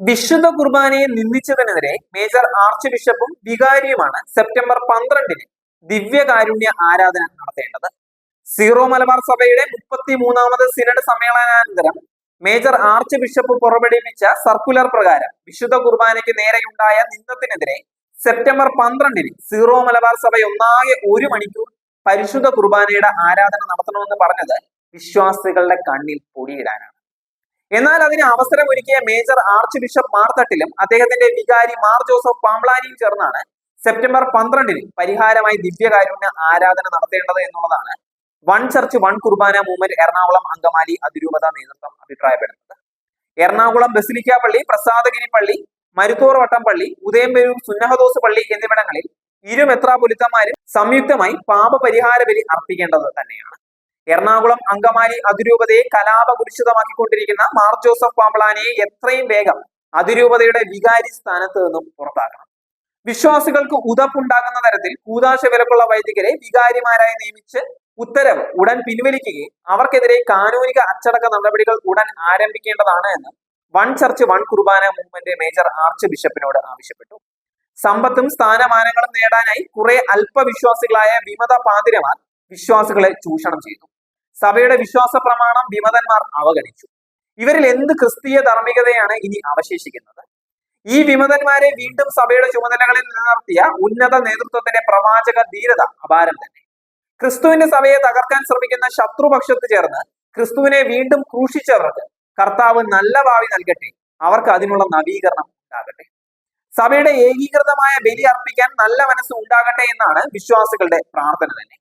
വിശുദ്ധ കുർബാനയെ നിന്ദിച്ചതിനെതിരെ മേജർ ആർച്ച് ബിഷപ്പും വികാരിയുമാണ് സെപ്റ്റംബർ പന്ത്രണ്ടിന് ദിവ്യകാരുണ്യ ആരാധന നടത്തേണ്ടത്. സീറോ മലബാർ സഭയുടെ മുപ്പത്തി മൂന്നാമത് സിനഡ് സമ്മേളനാനന്തരം മേജർ ആർച്ച് ബിഷപ്പ് പുറപ്പെടുവിച്ച സർക്കുലർ പ്രകാരം വിശുദ്ധ കുർബാനയ്ക്ക് നേരെയുണ്ടായ നിന്ദത്തിനെതിരെ സെപ്റ്റംബർ പന്ത്രണ്ടിന് സീറോ മലബാർ സഭ ഒന്നാകെ ഒരു മണിക്കൂർ പരിശുദ്ധ കുർബാനയുടെ ആരാധന നടത്തണമെന്ന് പറഞ്ഞത് വിശ്വാസികളുടെ കണ്ണിൽ പൊടിയിടാനാണ്. എന്നാൽ അതിന് അവസരമൊരുക്കിയ മേജർ ആർച്ച് ബിഷപ്പ് മാർത്തട്ടിലും അദ്ദേഹത്തിന്റെ വികാരി മാർ ജോസഫ് പാംബ്ലാനിയും ചേർന്നാണ് സെപ്റ്റംബർ പന്ത്രണ്ടിന് പരിഹാരമായി ദിവ്യകാരുണ്യ ആരാധന നടത്തേണ്ടത് എന്നുള്ളതാണ്. One church one Kurbana movement Ernakulam Angamaly അതിരൂപത നേതൃത്വം അഭിപ്രായപ്പെടുന്നത്. എറണാകുളം ബസിലിക്ക പള്ളി പ്രസാദഗിരി പള്ളി മരുത്തോർ വട്ടം പള്ളി ഉദയംപേരൂർ സുന്നഹദോസ് പള്ളി എന്നിവിടങ്ങളിൽ ഇരു മെത്രാപൊലിത്തമാരും സംയുക്തമായി പാപപരിഹാര ബലി അർപ്പിക്കേണ്ടത് തന്നെയാണ്. എറണാകുളം അങ്കമാലി അതിരൂപതയെ കലാപകുരിശിതമാക്കിക്കൊണ്ടിരിക്കുന്ന മാർ ജോസഫ് പാമ്പളാനെ എത്രയും വേഗം അതിരൂപതയുടെ വികാരി സ്ഥാനത്ത് നിന്നും പുറത്താക്കണം. വിശ്വാസികൾക്ക് ഉതപ്പുണ്ടാകുന്ന തരത്തിൽ കൂതാശ വിലക്കുള്ള വൈദികരെ വികാരിമാരായി നിയമിച്ച് ഉത്തരവ് ഉടൻ പിൻവലിക്കുകയും അവർക്കെതിരെ കാനൂനിക അച്ചടക്ക നടപടികൾ ഉടൻ ആരംഭിക്കേണ്ടതാണ് എന്ന് one church one Kurbana movement major arch ബിഷപ്പിനോട് ആവശ്യപ്പെട്ടു. സമ്പത്തും സ്ഥാനമാനങ്ങളും നേടാനായി കുറെ അല്പവിശ്വാസികളായ വിമത പാതിരമാർ വിശ്വാസികളെ ചൂഷണം ചെയ്തു. സഭയുടെ വിശ്വാസ പ്രമാണം വിമതന്മാർ അവഗണിച്ചു. ഇവരിൽ എന്ത് ക്രിസ്തീയ ധാർമ്മികതയാണ് ഇനി അവശേഷിക്കുന്നത്? ഈ വിമതന്മാരെ വീണ്ടും സഭയുടെ ചുമതലകളിൽ നിലനിർത്തിയ ഉന്നത നേതൃത്വത്തിന്റെ പ്രവാചക ധീരത അപാരം തന്നെ. ക്രിസ്തുവിന്റെ സഭയെ തകർക്കാൻ ശ്രമിക്കുന്ന ശത്രുപക്ഷത്ത് ചേർന്ന് ക്രിസ്തുവിനെ വീണ്ടും ക്രൂശിച്ചവർക്ക് കർത്താവ് നല്ല ഭാവി നൽകട്ടെ. അവർക്ക് അതിനുള്ള നവീകരണം ഉണ്ടാകട്ടെ. സഭയുടെ ഏകീകൃതമായ ബലി അർപ്പിക്കാൻ നല്ല മനസ്സ് ഉണ്ടാകട്ടെ എന്നാണ് വിശ്വാസികളുടെ പ്രാർത്ഥന തന്നെ.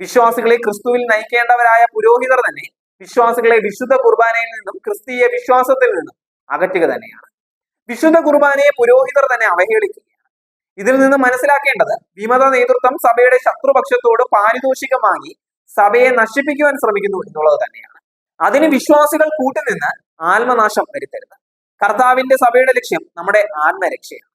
വിശ്വാസികളെ ക്രിസ്തുവിൽ നയിക്കേണ്ടവരായ പുരോഹിതർ തന്നെ വിശ്വാസികളെ വിശുദ്ധ കുർബാനയിൽ നിന്നും ക്രിസ്തീയ വിശ്വാസത്തിൽ നിന്നും അകറ്റുക തന്നെയാണ്. വിശുദ്ധ കുർബാനയെ പുരോഹിതർ തന്നെ അവഹേളിക്കുകയാണ്. ഇതിൽ നിന്ന് മനസ്സിലാക്കേണ്ടത് വിമത നേതൃത്വം സഭയുടെ ശത്രുപക്ഷത്തോട് പാരിതോഷികം വാങ്ങി സഭയെ നശിപ്പിക്കുവാൻ ശ്രമിക്കുന്നു എന്നുള്ളത് തന്നെയാണ്. അതിന് വിശ്വാസികൾ കൂട്ടുനിന്ന് ആത്മനാശം വരുത്തരുത്. കർത്താവിന്റെ സഭയുടെ ലക്ഷ്യം നമ്മുടെ ആത്മരക്ഷയാണ്.